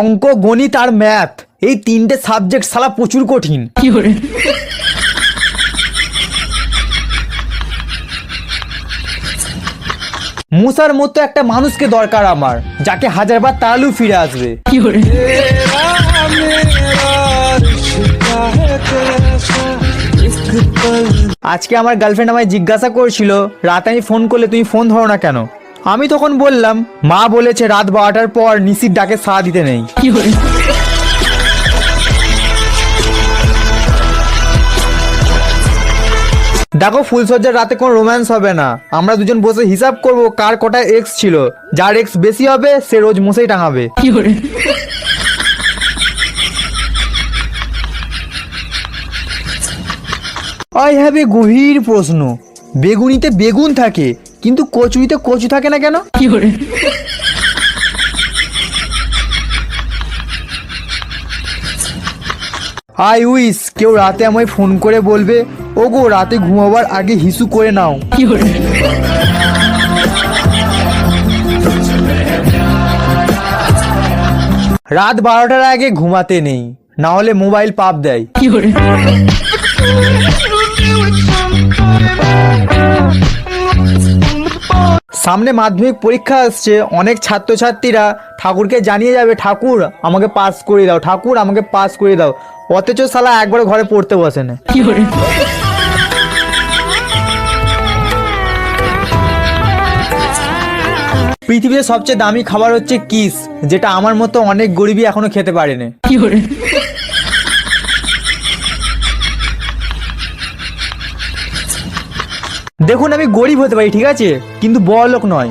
অঙ্ক গণিত আর ম্যাথ। এই তিনটে সাবজেক্ট সালা প্রচুর কঠিন। মুসার মতো একটা মানুষকে দরকার আমার যাকে হাজারবার তালু ফিরে আসবে। আজকে আমার গার্লফ্রেন্ড আমায় জিজ্ঞাসা করছিল রাতে আমি ফোন করলে তুমি ফোন ধরো না কেন? আমি তখন বললাম মা বলেছে রাত বারোটার পর নিশির ডাকে সাড়া দিতে নেই। দেখো ফুলসজ্জার রাতে কোনো রোম্যান্স হবে না। আমরা দুজন বসে হিসাব করব কার কটা এক্স ছিল। যার এক্স বেশি হবে সে রোজ মশাই টাঙাবে। আই হ্যাভ এ গভীর প্রশ্ন। বেগুনিতে বেগুন থাকে। কিন্তু কচুইতে কচু থাকে না কেন? কি করে? আই উইস কেউ রাতে আমায় ফোন করে বলবে ও গো রাতে ঘুমাবার আগে হিসু করে নাও। কি করে? রাত বারোটার আগে ঘুমাতে নেই না হলে মোবাইল পাপ দেয়। সামনে মাধ্যমিক পরীক্ষা আসছে অনেক ছাত্রছাত্রীরা ঠাকুরকে জানিয়ে যাবে ঠাকুর আমাকে পাস করে দাও ঠাকুর আমাকে পাস করে দাও। অথচ সালা একবার ঘরে পড়তে বসে না। পৃথিবীতে সবচেয়ে দামি খাবার হচ্ছে কিস যেটা আমার মতো অনেক গরিবই এখনও খেতে পারেনি। দেখুন আমি গরিব হতে পারি ঠিক আছে? কিন্তু বড় লোক নয়